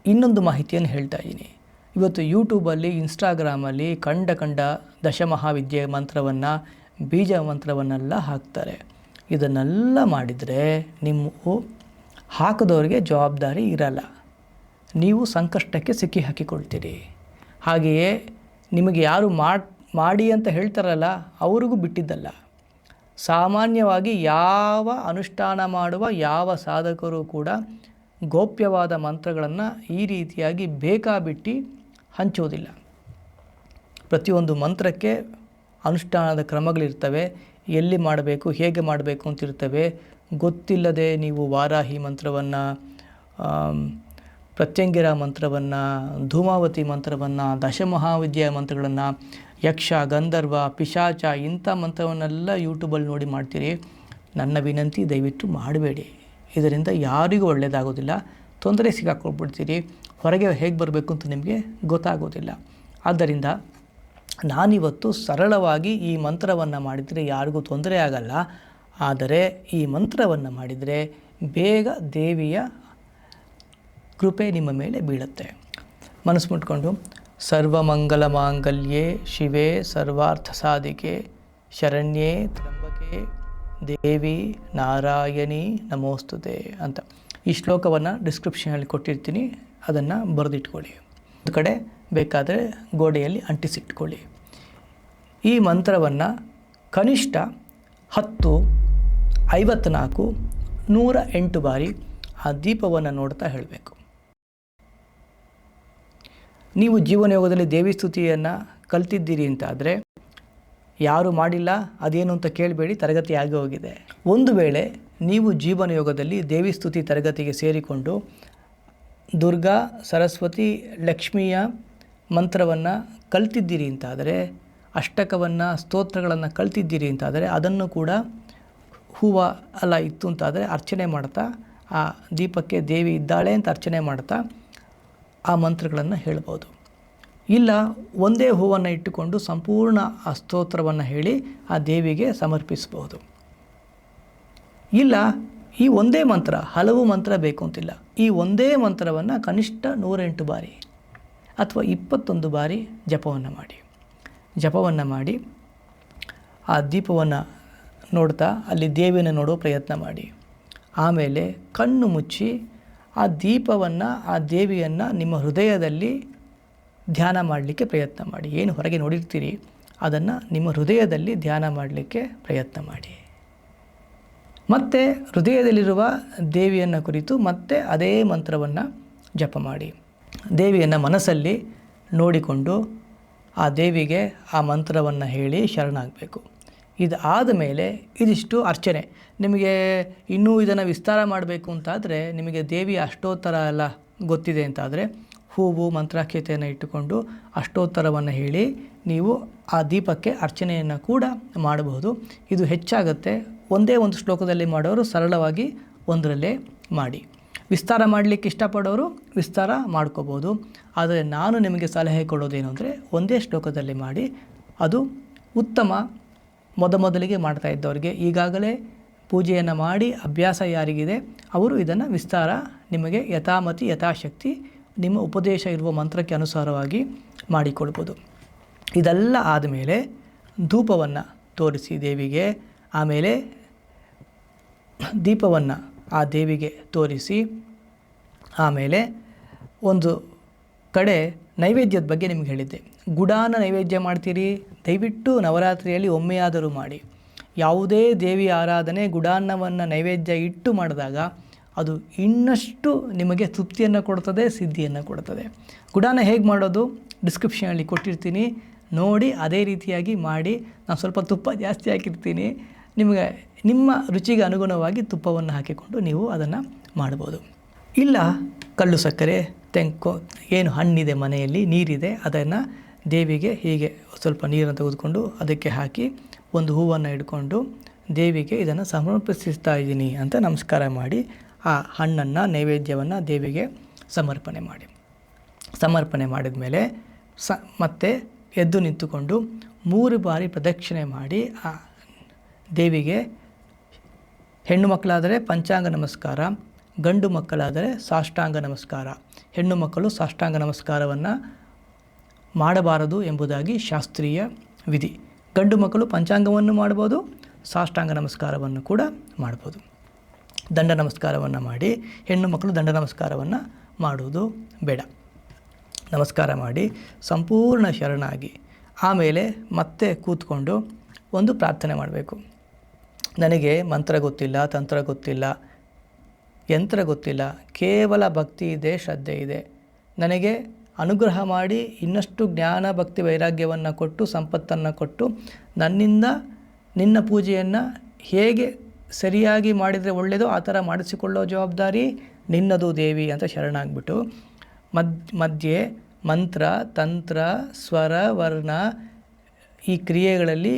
ಇನ್ನೊಂದು ಮಾಹಿತಿಯನ್ನು ಹೇಳ್ತಾ ಇದ್ದೀನಿ. ಇವತ್ತು ಯೂಟ್ಯೂಬಲ್ಲಿ ಇನ್ಸ್ಟಾಗ್ರಾಮಲ್ಲಿ ಕಂಡ ಕಂಡ ದಶಮಹಾವಿದ್ಯೆ ಮಂತ್ರವನ್ನು, ಬೀಜ ಮಂತ್ರವನ್ನೆಲ್ಲ ಹಾಕ್ತಾರೆ. ಇದನ್ನೆಲ್ಲ ಮಾಡಿದರೆ ನಿಮ್ಮ ಹಾಕದವ್ರಿಗೆ ಜವಾಬ್ದಾರಿ ಇರಲ್ಲ. ನೀವು ಸಂಕಷ್ಟಕ್ಕೆ ಸಿಕ್ಕಿ ಹಾಕಿಕೊಳ್ತೀರಿ. ಹಾಗೆಯೇ ನಿಮಗೆ ಯಾರು ಮಾಡ್ ಅಂತ ಹೇಳ್ತಾರಲ್ಲ, ಅವರಿಗೂ ಬಿಟ್ಟಿದ್ದಲ್ಲ. ಸಾಮಾನ್ಯವಾಗಿ ಯಾವ ಅನುಷ್ಠಾನ ಮಾಡುವ ಯಾವ ಸಾಧಕರು ಕೂಡ ಗೋಪ್ಯವಾದ ಮಂತ್ರಗಳನ್ನು ಈ ರೀತಿಯಾಗಿ ಬೇಕಾಬಿಟ್ಟು ಹಂಚೋದಿಲ್ಲ. ಪ್ರತಿಯೊಂದು ಮಂತ್ರಕ್ಕೆ ಅನುಷ್ಠಾನದ ಕ್ರಮಗಳಿರ್ತವೆ. ಎಲ್ಲಿ ಮಾಡಬೇಕು, ಹೇಗೆ ಮಾಡಬೇಕು ಅಂತಿರ್ತವೆ. ಗೊತ್ತಿಲ್ಲದೆ ನೀವು ವಾರಾಹಿ ಮಂತ್ರವನ್ನು ಪ್ರತ್ಯಂಗಿರ ಮಂತ್ರವನ್ನು, ಧೂಮಾವತಿ ಮಂತ್ರವನ್ನು, ದಶಮಹಾವಿದ್ಯೆಯ ಮಂತ್ರಗಳನ್ನು, ಯಕ್ಷ, ಗಂಧರ್ವ, ಪಿಶಾಚ ಇಂಥ ಮಂತ್ರವನ್ನೆಲ್ಲ ಯೂಟ್ಯೂಬಲ್ಲಿ ನೋಡಿ ಮಾಡ್ತೀರಿ. ನನ್ನ ವಿನಂತಿ ದಯವಿಟ್ಟು ಮಾಡಬೇಡಿ. ಇದರಿಂದ ಯಾರಿಗೂ ಒಳ್ಳೆಯದಾಗೋದಿಲ್ಲ ತೊಂದರೆ ಸಿಗಾಕೊಳ್ಬಿಡ್ತೀರಿ ಹೊರಗೆ ಹೇಗೆ ಬರಬೇಕು ಅಂತ ನಿಮಗೆ ಗೊತ್ತಾಗೋದಿಲ್ಲ. ಆದ್ದರಿಂದ ನಾನಿವತ್ತು ಸರಳವಾಗಿ ಈ ಮಂತ್ರವನ್ನು ಮಾಡಿದರೆ ಯಾರಿಗೂ ತೊಂದರೆ ಆಗಲ್ಲ. ಆದರೆ ಈ ಮಂತ್ರವನ್ನು ಮಾಡಿದರೆ ಬೇಗ ದೇವಿಯ ಕೃಪೆ ನಿಮ್ಮ ಮೇಲೆ ಬೀಳುತ್ತೆ. ಮನಸ್ಸು ಮುಟ್ಕೊಂಡು, ಸರ್ವಮಂಗಲ ಮಾಂಗಲ್ಯೇ ಶಿವೆ ಸರ್ವಾರ್ಥ ಸಾಧಿಕೆ, ಶರಣ್ಯೇ ತ್ರಂಬಕೆ ದೇವಿ ನಾರಾಯಣಿ ನಮೋಸ್ತುತೆ ಅಂತ. ಈ ಶ್ಲೋಕವನ್ನು ಡಿಸ್ಕ್ರಿಪ್ಷನಲ್ಲಿ ಕೊಟ್ಟಿರ್ತೀನಿ. ಅದನ್ನು ಬರೆದಿಟ್ಕೊಳ್ಳಿ. ಒಂದು ಕಡೆ ಬೇಕಾದರೆ ಗೋಡೆಯಲ್ಲಿ ಅಂಟಿಸಿಟ್ಕೊಳ್ಳಿ. ಈ ಮಂತ್ರವನ್ನು ಕನಿಷ್ಠ ಹತ್ತು, ಐವತ್ನಾಲ್ಕು, ನೂರ ಎಂಟು ಬಾರಿ ಆ ದೀಪವನ್ನು ನೋಡ್ತಾ ಹೇಳಬೇಕು. ನೀವು ಜೀವನಯೋಗದಲ್ಲಿ ದೇವಿ ಸ್ತುತಿಯನ್ನು ಕಲ್ತಿದ್ದೀರಿ ಅಂತಾದರೆ, ಯಾರು ಮಾಡಿಲ್ಲ, ಅದೇನು ಅಂತ ಕೇಳಬೇಡಿ, ತರಗತಿ ಆಗಿ ಹೋಗಿದೆ. ಒಂದು ವೇಳೆ ನೀವು ಜೀವನಯೋಗದಲ್ಲಿ ದೇವಿ ಸ್ತುತಿ ತರಗತಿಗೆ ಸೇರಿಕೊಂಡು ದುರ್ಗಾ, ಸರಸ್ವತಿ, ಲಕ್ಷ್ಮಿಯ ಮಂತ್ರವನ್ನು ಕಲ್ತಿದ್ದೀರಿ ಅಂತಾದರೆ, ಅಷ್ಟಕವನ್ನು ಸ್ತೋತ್ರಗಳನ್ನು ಕಲ್ತಿದ್ದೀರಿ ಅಂತಾದರೆ, ಅದನ್ನು ಕೂಡ ಹೂವ ಅಲ್ಲ ಇತ್ತು ಅಂತಾದರೆ ಅರ್ಚನೆ ಮಾಡ್ತಾ, ಆ ದೀಪಕ್ಕೆ ದೇವಿ ಇದ್ದಾಳೆ ಅಂತ ಅರ್ಚನೆ ಮಾಡ್ತಾ ಆ ಮಂತ್ರಗಳನ್ನು ಹೇಳ್ಬೋದು. ಇಲ್ಲ, ಒಂದೇ ಹೂವನ್ನು ಇಟ್ಟುಕೊಂಡು ಸಂಪೂರ್ಣ ಆ ಸ್ತೋತ್ರವನ್ನು ಹೇಳಿ ಆ ದೇವಿಗೆ ಸಮರ್ಪಿಸ್ಬೋದು. ಇಲ್ಲ, ಈ ಒಂದೇ ಮಂತ್ರ, ಹಲವು ಮಂತ್ರ ಬೇಕು ಅಂತಿಲ್ಲ. ಈ ಒಂದೇ ಮಂತ್ರವನ್ನು ಕನಿಷ್ಠ ನೂರೆಂಟು ಬಾರಿ ಅಥವಾ ಇಪ್ಪತ್ತೊಂದು ಬಾರಿ ಜಪವನ್ನು ಮಾಡಿ. ಜಪವನ್ನು ಮಾಡಿ, ಆ ದೀಪವನ್ನು ನೋಡ್ತಾ ಅಲ್ಲಿ ದೇವಿಯನ್ನು ನೋಡೋ ಪ್ರಯತ್ನ ಮಾಡಿ. ಆಮೇಲೆ ಕಣ್ಣು ಮುಚ್ಚಿ ಆ ದೀಪವನ್ನು, ಆ ದೇವಿಯನ್ನು ನಿಮ್ಮ ಹೃದಯದಲ್ಲಿ ಧ್ಯಾನ ಮಾಡಲಿಕ್ಕೆ ಪ್ರಯತ್ನ ಮಾಡಿ. ಏನು ಹೊರಗೆ ನೋಡಿರ್ತೀರಿ, ಅದನ್ನು ನಿಮ್ಮ ಹೃದಯದಲ್ಲಿ ಧ್ಯಾನ ಮಾಡಲಿಕ್ಕೆ ಪ್ರಯತ್ನ ಮಾಡಿ. ಮತ್ತೆ ಹೃದಯದಲ್ಲಿರುವ ದೇವಿಯನ್ನು ಕುರಿತು ಮತ್ತೆ ಅದೇ ಮಂತ್ರವನ್ನು ಜಪ ಮಾಡಿ. ದೇವಿಯನ್ನು ಮನಸ್ಸಲ್ಲಿ ನೋಡಿಕೊಂಡು ಆ ದೇವಿಗೆ ಆ ಮಂತ್ರವನ್ನು ಹೇಳಿ ಶರಣಾಗಬೇಕು. ಇದು ಆದ ಮೇಲೆ ಇದಿಷ್ಟು ಅರ್ಚನೆ. ನಿಮಗೆ ಇನ್ನೂ ಇದನ್ನು ವಿಸ್ತಾರ ಮಾಡಬೇಕು ಅಂತಾದರೆ ನಿಮಗೆ ದೇವಿ ಅಷ್ಟೋತ್ತರ ಎಲ್ಲ ಗೊತ್ತಿದೆ ಅಂತಾದರೆ ಹೂವು ಮಂತ್ರಾಖ್ಯತೆಯನ್ನು ಇಟ್ಟುಕೊಂಡು ಅಷ್ಟೋತ್ತರವನ್ನು ಹೇಳಿ ನೀವು ಆ ದೀಪಕ್ಕೆ ಅರ್ಚನೆಯನ್ನು ಕೂಡ ಮಾಡಬಹುದು. ಇದು ಹೆಚ್ಚಾಗುತ್ತೆ. ಒಂದೇ ಒಂದು ಶ್ಲೋಕದಲ್ಲಿ ಮಾಡೋರು ಸರಳವಾಗಿ ಒಂದರಲ್ಲೇ ಮಾಡಿ. ವಿಸ್ತಾರ ಮಾಡಲಿಕ್ಕೆ ಇಷ್ಟಪಡೋರು ವಿಸ್ತಾರ ಮಾಡ್ಕೋಬೋದು. ಆದರೆ ನಾನು ನಿಮಗೆ ಸಲಹೆ ಕೊಡೋದೇನು ಅಂದರೆ ಒಂದೇ ಶ್ಲೋಕದಲ್ಲಿ ಮಾಡಿ. ಅದು ಉತ್ತಮ ಮೊದಮೊದಲಿಗೆ ಮಾಡ್ತಾ ಇದ್ದವರಿಗೆ. ಈಗಾಗಲೇ ಪೂಜೆಯನ್ನು ಮಾಡಿ ಅಭ್ಯಾಸ ಯಾರಿಗಿದೆ, ಅವರು ಇದನ್ನು ವಿಸ್ತಾರ ನಿಮಗೆ ಯಥಾಮತಿ, ಯಥಾಶಕ್ತಿ, ನಿಮ್ಮ ಉಪದೇಶ ಇರುವ ಮಂತ್ರಕ್ಕೆ ಅನುಸಾರವಾಗಿ ಮಾಡಿಕೊಳ್ಬೋದು ಇದೆಲ್ಲ ಆದಮೇಲೆ ಧೂಪವನ್ನು ತೋರಿಸಿ ದೇವಿಗೆ, ಆಮೇಲೆ ದೀಪವನ್ನು ಆ ದೇವಿಗೆ ತೋರಿಸಿ, ಆಮೇಲೆ ಒಂದು ಕಡೆ ನೈವೇದ್ಯದ ಬಗ್ಗೆ ನಿಮ್ಗೆ ಹೇಳಿದ್ದೆ. ಗುಡಾನ ನೈವೇದ್ಯ ಮಾಡ್ತೀರಿ? ದಯವಿಟ್ಟು ನವರಾತ್ರಿಯಲ್ಲಿ ಒಮ್ಮೆಯಾದರೂ ಮಾಡಿ. ಯಾವುದೇ ದೇವಿ ಆರಾಧನೆ ಗುಡಾನ್ನವನ್ನು ನೈವೇದ್ಯ ಇಟ್ಟು ಮಾಡಿದಾಗ ಅದು ಇನ್ನಷ್ಟು ನಿಮಗೆ ತೃಪ್ತಿಯನ್ನು ಕೊಡ್ತದೆ, ಸಿದ್ಧಿಯನ್ನು ಕೊಡ್ತದೆ. ಗುಡಾನ ಹೇಗೆ ಮಾಡೋದು? ಡಿಸ್ಕ್ರಿಪ್ಷನಲ್ಲಿ ಕೊಟ್ಟಿರ್ತೀನಿ. ನೋಡಿ, ಅದೇ ರೀತಿಯಾಗಿ ಮಾಡಿ. ನಾನು ಸ್ವಲ್ಪ ತುಪ್ಪ ಜಾಸ್ತಿ ಹಾಕಿರ್ತೀನಿ. ನಿಮಗೆ ನಿಮ್ಮ ರುಚಿಗೆ ಅನುಗುಣವಾಗಿ ತುಪ್ಪವನ್ನು ಹಾಕಿಕೊಂಡು ನೀವು ಅದನ್ನು ಮಾಡ್ಬೋದು. ಇಲ್ಲ, ಕಲ್ಲು ಸಕ್ಕರೆ, ತೆಂಕು, ಏನು ಹಣ್ಣಿದೆ ಮನೆಯಲ್ಲಿ, ನೀರಿದೆ, ಅದನ್ನು ದೇವಿಗೆ ಹೀಗೆ ಸ್ವಲ್ಪ ನೀರನ್ನು ತೆಗೆದುಕೊಂಡು ಅದಕ್ಕೆ ಹಾಕಿ ಒಂದು ಹೂವನ್ನು ಇಟ್ಕೊಂಡು ದೇವಿಗೆ ಇದನ್ನು ಸಮರ್ಪಿಸ್ತಾ ಇದ್ದೀನಿ ಅಂತ ನಮಸ್ಕಾರ ಮಾಡಿ, ಆ ಹಣ್ಣನ್ನು, ನೈವೇದ್ಯವನ್ನು ದೇವಿಗೆ ಸಮರ್ಪಣೆ ಮಾಡಿ. ಸಮರ್ಪಣೆ ಮಾಡಿದ ಮೇಲೆ ಸ, ಮತ್ತೆ ಎದ್ದು ನಿಂತುಕೊಂಡು ಮೂರು ಬಾರಿ ಪ್ರದಕ್ಷಿಣೆ ಮಾಡಿ, ಆ ದೇವಿಗೆ ಹೆಣ್ಣು ಮಕ್ಕಳಾದರೆ ಪಂಚಾಂಗ ನಮಸ್ಕಾರ ಗಂಡು ಮಕ್ಕಳಾದರೆ ಸಾಷ್ಟಾಂಗ ನಮಸ್ಕಾರ. ಹೆಣ್ಣು ಮಕ್ಕಳು ಸಾಷ್ಟಾಂಗ ನಮಸ್ಕಾರವನ್ನು ಮಾಡಬಾರದು ಎಂಬುದಾಗಿ ಶಾಸ್ತ್ರೀಯ ವಿಧಿ. ಗಂಡು ಮಕ್ಕಳು ಪಂಚಾಂಗವನ್ನು ಮಾಡ್ಬೋದು ಸಾಷ್ಟಾಂಗ ನಮಸ್ಕಾರವನ್ನು ಕೂಡ ಮಾಡ್ಬೋದು ದಂಡ ನಮಸ್ಕಾರವನ್ನು ಮಾಡಿ, ಹೆಣ್ಣು ಮಕ್ಕಳು ದಂಡ ನಮಸ್ಕಾರವನ್ನು ಮಾಡುವುದು ಬೇಡ. ನಮಸ್ಕಾರ ಮಾಡಿ, ಸಂಪೂರ್ಣ ಶರಣಾಗಿ, ಆಮೇಲೆ ಮತ್ತೆ ಕೂತ್ಕೊಂಡು ಒಂದು ಪ್ರಾರ್ಥನೆ ಮಾಡಬೇಕು. ನನಗೆ ಮಂತ್ರ ಗೊತ್ತಿಲ್ಲ, ತಂತ್ರ ಗೊತ್ತಿಲ್ಲ ಯಂತ್ರ ಗೊತ್ತಿಲ್ಲ. ಕೇವಲ ಭಕ್ತಿ ಇದೆ, ಶ್ರದ್ಧೆ ಇದೆ. ನನಗೆ ಅನುಗ್ರಹ ಮಾಡಿ ಇನ್ನಷ್ಟು ಜ್ಞಾನ, ಭಕ್ತಿ, ವೈರಾಗ್ಯವನ್ನು ಕೊಟ್ಟು, ಸಂಪತ್ತನ್ನು ಕೊಟ್ಟು ನನ್ನಿಂದ ನಿನ್ನ ಪೂಜೆಯನ್ನು ಹೇಗೆ ಸರಿಯಾಗಿ ಮಾಡಿದರೆ ಒಳ್ಳೆಯದು ಆ ಥರ ಮಾಡಿಸಿಕೊಳ್ಳೋ ಜವಾಬ್ದಾರಿ ನಿನ್ನದು ದೇವಿ ಅಂತ ಶರಣಾಗ್ಬಿಟ್ಟು ಮದ್, ಮಧ್ಯೆ ಮಂತ್ರ, ತಂತ್ರ, ಸ್ವರ, ವರ್ಣ ಈ ಕ್ರಿಯೆಗಳಲ್ಲಿ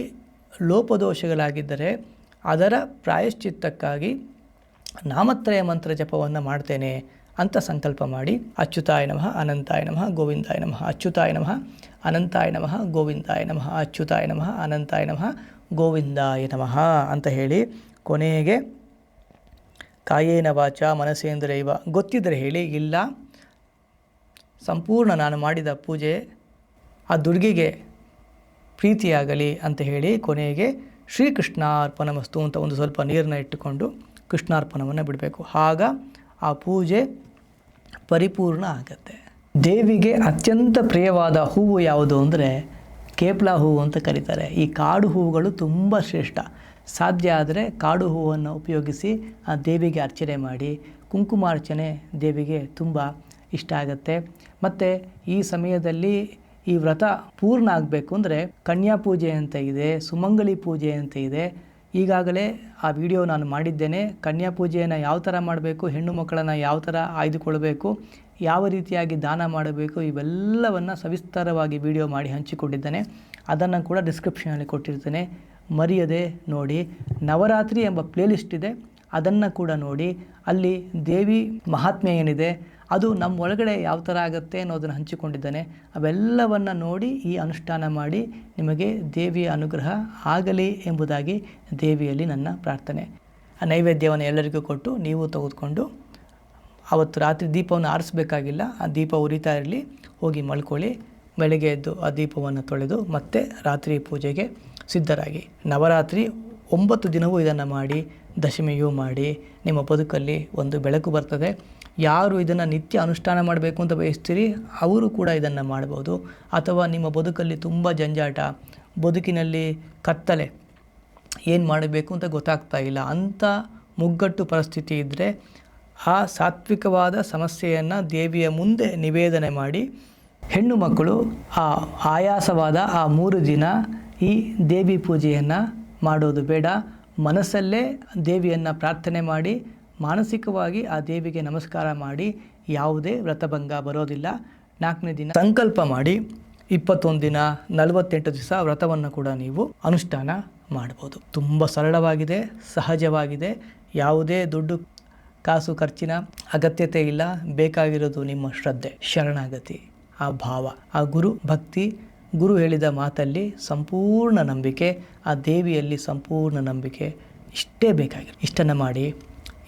ಲೋಪದೋಷಗಳಾಗಿದ್ದರೆ ಅದರ ಪ್ರಾಯಶ್ಚಿತ್ತಕ್ಕಾಗಿ ನಾಮತ್ರಯ ಮಂತ್ರ ಜಪವನ್ನು ಮಾಡ್ತೇನೆ ಅಂತ ಸಂಕಲ್ಪ ಮಾಡಿ, ಅಚ್ಯುತಾಯ ನಮಃ ಅನಂತಾಯ ನಮಃ ಗೋವಿಂದಾಯ ನಮಃ ಅಚ್ಯುತಾಯ ನಮಃ ಅನಂತಾಯ ನಮಃ ಗೋವಿಂದಾಯ ನಮಃ ಅಚ್ಯುತಾಯ ನಮಃ ಅನಂತಾಯ ನಮಃ ಗೋವಿಂದಾಯ ನಮಃ ಅಂತ ಹೇಳಿ ಕೊನೆಗೆ ಕಾಯೇನ ವಾಚ ಮನಸೇಂದ್ರೈವ ಗೊತ್ತಿದ್ದರೆ ಹೇಳಿ, ಇಲ್ಲ, ಸಂಪೂರ್ಣ ನಾನು ಮಾಡಿದ ಪೂಜೆ ಆ ದುರ್ಗಿಗೆ ಪ್ರೀತಿಯಾಗಲಿ ಅಂತ ಹೇಳಿ ಕೊನೆಗೆ ಶ್ರೀಕೃಷ್ಣಾರ್ಪಣಮಸ್ತು ಅಂತ ಒಂದು ಸ್ವಲ್ಪ ನೀರನ್ನ ಇಟ್ಟುಕೊಂಡು ಕೃಷ್ಣಾರ್ಪಣವನ್ನು ಬಿಡಬೇಕು. ಆಗ ಆ ಪೂಜೆ ಪರಿಪೂರ್ಣ ಆಗುತ್ತೆ. ದೇವಿಗೆ ಅತ್ಯಂತ ಪ್ರಿಯವಾದ ಹೂವು ಯಾವುದು ಅಂದರೆ ಕೇಪ್ಲ ಹೂವು ಅಂತ ಕರೀತಾರೆ. ಈ ಕಾಡು ಹೂವುಗಳು ತುಂಬ ಶ್ರೇಷ್ಠ. ಸಾಧ್ಯ ಆದರೆ ಕಾಡು ಹೂವನ್ನು ಉಪಯೋಗಿಸಿ ಆ ದೇವಿಗೆ ಅರ್ಚನೆ ಮಾಡಿ, ಕುಂಕುಮಾರ್ಚನೆ ದೇವಿಗೆ ತುಂಬ ಇಷ್ಟ ಆಗುತ್ತೆ. ಮತ್ತು ಈ ಸಮಯದಲ್ಲಿ ಈ ವ್ರತ ಪೂರ್ಣ ಆಗಬೇಕು ಅಂದರೆ ಕನ್ಯಾ ಪೂಜೆ ಅಂತ ಇದೆ ಸುಮಂಗಲಿ ಪೂಜೆ ಅಂತ ಇದೆ ಈಗಾಗಲೇ ಆ ವಿಡಿಯೋ ನಾನು ಮಾಡಿದ್ದೇನೆ. ಕನ್ಯಾ ಪೂಜೆಯನ್ನು ಯಾವ ಥರ ಮಾಡಬೇಕು, ಹೆಣ್ಣು ಮಕ್ಕಳನ್ನು ಯಾವ ಥರ ಆಯ್ದುಕೊಳ್ಬೇಕು, ಯಾವ ರೀತಿಯಾಗಿ ದಾನ ಮಾಡಬೇಕು, ಇವೆಲ್ಲವನ್ನು ಸವಿಸ್ತಾರವಾಗಿ ವಿಡಿಯೋ ಮಾಡಿ ಹಂಚಿಕೊಂಡಿದ್ದೇನೆ. ಅದನ್ನು ಕೂಡ ಡಿಸ್ಕ್ರಿಪ್ಷನಲ್ಲಿ ಕೊಟ್ಟಿರ್ತೇನೆ. ಮರೆಯದೆ ನೋಡಿ. ನವರಾತ್ರಿ ಎಂಬ ಪ್ಲೇಲಿಸ್ಟ್ ಇದೆ. ಅದನ್ನು ಕೂಡ ನೋಡಿ. ಅಲ್ಲಿ ದೇವಿ ಮಹಾತ್ಮೆ ಏನಿದೆ ಅದು ನಮ್ಮ ಒಳಗಡೆ ಯಾವ ಥರ ಆಗುತ್ತೆ ಅನ್ನೋದನ್ನು ಹಂಚಿಕೊಂಡಿದ್ದಾನೆ. ಅವೆಲ್ಲವನ್ನು ನೋಡಿ ಈ ಅನುಷ್ಠಾನ ಮಾಡಿ ನಿಮಗೆ ದೇವಿಯ ಅನುಗ್ರಹ ಆಗಲಿ ಎಂಬುದಾಗಿ ದೇವಿಯಲ್ಲಿ ನನ್ನ ಪ್ರಾರ್ಥನೆ. ಆ ನೈವೇದ್ಯವನ್ನು ಎಲ್ಲರಿಗೂ ಕೊಟ್ಟು ನೀವು ತೆಗೆದುಕೊಂಡು ಅವತ್ತು ರಾತ್ರಿ ದೀಪವನ್ನು ಆರಿಸ್ಬೇಕಾಗಿಲ್ಲ, ಆ ದೀಪ ಉರಿತಾ ಇರಲಿ, ಹೋಗಿ ಮಲ್ಕೊಳ್ಳಿ, ಬೆಳಗ್ಗೆ ಎದ್ದು ಆ ದೀಪವನ್ನು ತೊಳೆದು ಮತ್ತೆ ರಾತ್ರಿ ಪೂಜೆಗೆ ಸಿದ್ಧರಾಗಿ. ನವರಾತ್ರಿ ಒಂಬತ್ತು ದಿನವೂ ಇದನ್ನು ಮಾಡಿ, ದಶಮಿಯೂ ಮಾಡಿ, ನಿಮ್ಮ ಬದುಕಲ್ಲಿ ಒಂದು ಬೆಳಕು ಬರ್ತದೆ. ಯಾರು ಇದನ್ನು ನಿತ್ಯ ಅನುಷ್ಠಾನ ಮಾಡಬೇಕು ಅಂತ ಬಯಸ್ತೀರಿ, ಅವರು ಕೂಡ ಇದನ್ನು ಮಾಡ್ಬೋದು. ಅಥವಾ ನಿಮ್ಮ ಬದುಕಲ್ಲಿ ತುಂಬ ಜಂಜಾಟ, ಬದುಕಿನಲ್ಲಿ ಕತ್ತಲೆ, ಏನು ಮಾಡಬೇಕು ಅಂತ ಗೊತ್ತಾಗ್ತಾ ಇಲ್ಲ. ಅಂಥ ಮುಗ್ಗಟ್ಟು ಪರಿಸ್ಥಿತಿ ಇದ್ದರೆ ಆ ಸಾತ್ವಿಕವಾದ ಸಮಸ್ಯೆಯನ್ನು ದೇವಿಯ ಮುಂದೆ ನಿವೇದನೆ ಮಾಡಿ, ಹೆಣ್ಣು ಮಕ್ಕಳು ಆ ಆಯಾಸವಾದ ಆ ಮೂರು ದಿನ ಈ ದೇವಿ ಪೂಜೆಯನ್ನು ಮಾಡೋದು ಬೇಡ. ಮನಸ್ಸಲ್ಲೇ ದೇವಿಯನ್ನು ಪ್ರಾರ್ಥನೆ ಮಾಡಿ ಮಾನಸಿಕವಾಗಿ ಆ ದೇವಿಗೆ ನಮಸ್ಕಾರ ಮಾಡಿ ಯಾವುದೇ ವ್ರತಭಂಗ ಬರೋದಿಲ್ಲ. ನಾಲ್ಕನೇ ದಿನ ಸಂಕಲ್ಪ ಮಾಡಿ ಇಪ್ಪತ್ತೊಂದು ದಿನ ನಲವತ್ತೆಂಟು ದಿವಸ ವ್ರತವನ್ನು ಕೂಡ ನೀವು ಅನುಷ್ಠಾನ ಮಾಡ್ಬೋದು. ತುಂಬ ಸರಳವಾಗಿದೆ, ಸಹಜವಾಗಿದೆ. ಯಾವುದೇ ದುಡ್ಡು, ಕಾಸು, ಖರ್ಚಿನ ಅಗತ್ಯತೆ ಇಲ್ಲ. ಬೇಕಾಗಿರೋದು ನಿಮ್ಮ ಶ್ರದ್ಧೆ, ಶರಣಾಗತಿ, ಆ ಭಾವ, ಆ ಗುರು ಭಕ್ತಿ. ಗುರು ಹೇಳಿದ ಮಾತಲ್ಲಿ ಸಂಪೂರ್ಣ ನಂಬಿಕೆ, ಆ ದೇವಿಯಲ್ಲಿ ಸಂಪೂರ್ಣ ನಂಬಿಕೆ ಇಷ್ಟೇ ಬೇಕಾಗಿರೋ ಇಷ್ಟನ್ನು ಮಾಡಿ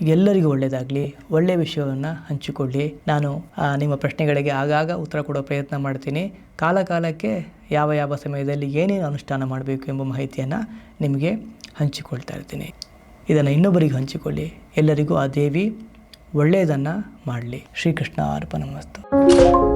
ಎಲ್ಲರಿಗೂ ಒಳ್ಳೆಯದಾಗಲಿ, ಒಳ್ಳೆಯ ವಿಷಯವನ್ನು ಹಂಚಿಕೊಳ್ಳಿ. ನಾನು ನಿಮ್ಮ ಪ್ರಶ್ನೆಗಳಿಗೆ ಆಗಾಗ ಉತ್ತರ ಕೊಡೋ ಪ್ರಯತ್ನ ಮಾಡ್ತೀನಿ. ಕಾಲಕಾಲಕ್ಕೆ ಯಾವ ಯಾವ ಸಮಯದಲ್ಲಿ ಏನೇನು ಅನುಷ್ಠಾನ ಮಾಡಬೇಕು ಎಂಬ ಮಾಹಿತಿಯನ್ನು ನಿಮಗೆ ಹಂಚಿಕೊಳ್ತಾ ಇರ್ತೀನಿ. ಇದನ್ನು ಇನ್ನೊಬ್ಬರಿಗೂ ಹಂಚಿಕೊಳ್ಳಿ. ಎಲ್ಲರಿಗೂ ಆ ದೇವಿ ಒಳ್ಳೆಯದನ್ನು ಮಾಡಲಿ. ಶ್ರೀಕೃಷ್ಣ ಅರ್ಪಣ ಮಸ್ತು.